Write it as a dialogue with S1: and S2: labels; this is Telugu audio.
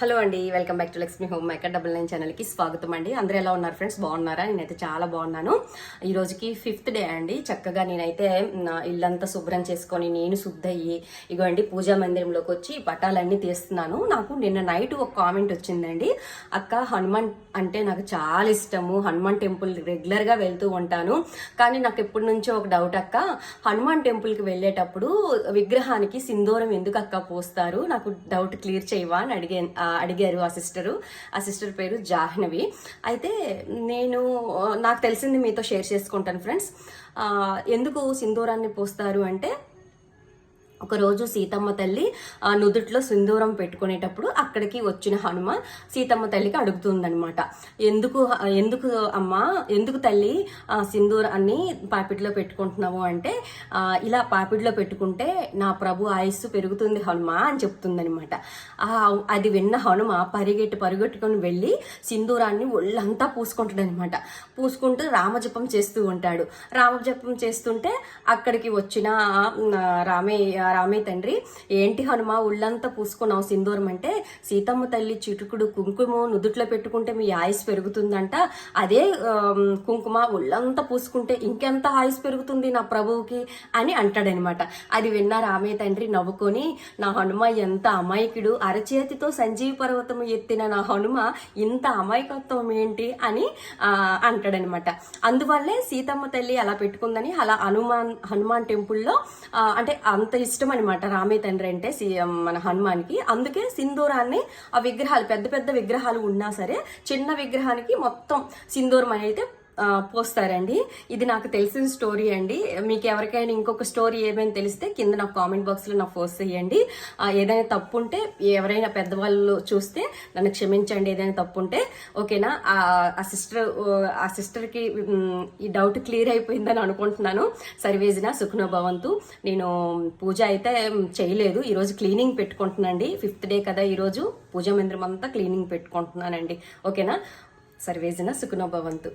S1: హలో అండి welcome back to Lakshmi home maker double nine ఛానల్కి స్వాగతం అండి. అందరూ ఎలా ఉన్నారు ఫ్రెండ్స్? బాగున్నారా? నేనైతే చాలా బాగున్నాను. ఈ రోజుకి ఫిఫ్త్ డే అండి. చక్కగా నేనైతే నా ఇల్లంతా శుభ్రం చేసుకొని నేను శుద్ధయ్యి ఇగో అండి పూజా మందిరంలోకి వచ్చి పటాలన్నీ తీస్తున్నాను. నాకు నిన్న నైట్ ఒక కామెంట్ వచ్చిందండి. అక్క హనుమాన్ అంటే నాకు చాలా ఇష్టము. హనుమాన్ టెంపుల్ రెగ్యులర్గా వెళ్తూ ఉంటాను. కానీ నాకు ఎప్పటి నుంచో ఒక డౌట్ అక్క. హనుమాన్ టెంపుల్కి వెళ్ళేటప్పుడు విగ్రహానికి సింధూరం ఎందుకు అక్క పోస్తారు? నాకు డౌట్ క్లియర్ చేయవా అని అడిగే అడిగారు ఆ సిస్టరు. ఆ సిస్టర్ పేరు జాహ్నవి. అయితే నేను నాకు తెలిసింది మీతో షేర్ చేసుకుంటాను ఫ్రెండ్స్. ఎందుకు సింధూరాన్ని పోస్తారు అంటే ఒకరోజు సీతమ్మ తల్లి ఆ నుదుట్లో సింధూరం పెట్టుకునేటప్పుడు అక్కడికి వచ్చిన హనుమ సీతమ్మ తల్లికి అడుగుతుందనమాట ఎందుకు ఎందుకు అమ్మా ఎందుకు తల్లి ఆ సింధూరాన్ని పాపిడిలో పెట్టుకుంటున్నావు అంటే ఇలా పాపిడిలో పెట్టుకుంటే నా ప్రభు ఆయుస్సు పెరుగుతుంది హనుమ అని చెప్తుందనమాట అది విన్న హనుమ పరిగెట్టి పరిగెట్టుకొని వెళ్ళి సింధూరాన్ని ఒళ్ళంతా పూసుకుంటాడనమాట పూసుకుంటూ రామజపం చేస్తూ ఉంటాడు. రామజపం చేస్తుంటే అక్కడికి వచ్చిన రామే రామయ్య రామే తండ్రి ఏంటి హనుమ ఒళ్ళంతా పూసుకున్నావు సింధూరం అంటే? సీతమ్మ తల్లి చిటుకుడు కుంకుమ నుదుట్లో పెట్టుకుంటే మీ ఆయుస్ పెరుగుతుందంట. అదే కుంకుమ ఒళ్ళంతా పూసుకుంటే ఇంకెంత ఆయుస్ పెరుగుతుంది నా ప్రభువుకి? అని అంటాడనమాట. అది విన్న రామే తండ్రి నవ్వుకొని నా హనుమ ఎంత అమాయకుడు అరచేతితో సంజీవ పర్వతం ఎత్తిన నా హనుమ ఇంత అమాయకత్వం ఏంటి అని అంటాడనమాట. అందువల్లే సీతమ్మ తల్లి అలా పెట్టుకుందని అలా హనుమాన్ హనుమాన్ టెంపుల్లో అంటే అంత ఇష్టం అనమాట రామే తండ్రి అంటే సి- మన హనుమాన్కి. అందుకే సింధూరాన్ని ఆ విగ్రహాలు పెద్ద పెద్ద విగ్రహాలు ఉన్నా సరే చిన్న విగ్రహానికి మొత్తం సింధూరం అనేది పోస్తారండి. ఇది నాకు తెలిసిన స్టోరీ అండి. మీకు ఎవరికైనా ఇంకొక స్టోరీ ఏమైనా తెలిస్తే కింద నాకు కామెంట్ బాక్స్లో నాకు పోస్ట్ చేయండి. ఏదైనా తప్పు ఉంటే ఎవరైనా పెద్దవాళ్ళు చూస్తే నన్ను క్షమించండి. ఏదైనా తప్పు ఉంటే ఓకేనా? ఆ ఆ సిస్టర్ ఆ సిస్టర్కి ఈ డౌట్ క్లియర్ అయిపోయిందని అనుకుంటున్నాను. సర్వేజిన సుఖనో భవంతు. నేను పూజ అయితే చేయలేదు. ఈరోజు క్లీనింగ్ పెట్టుకుంటున్నాండి ఫిఫ్త్ డే కదా ఈరోజు పూజా మందిరం అంతా క్లీనింగ్ పెట్టుకుంటున్నానండి. ఓకేనా? సర్వేజిన సుఖనో భవంతు.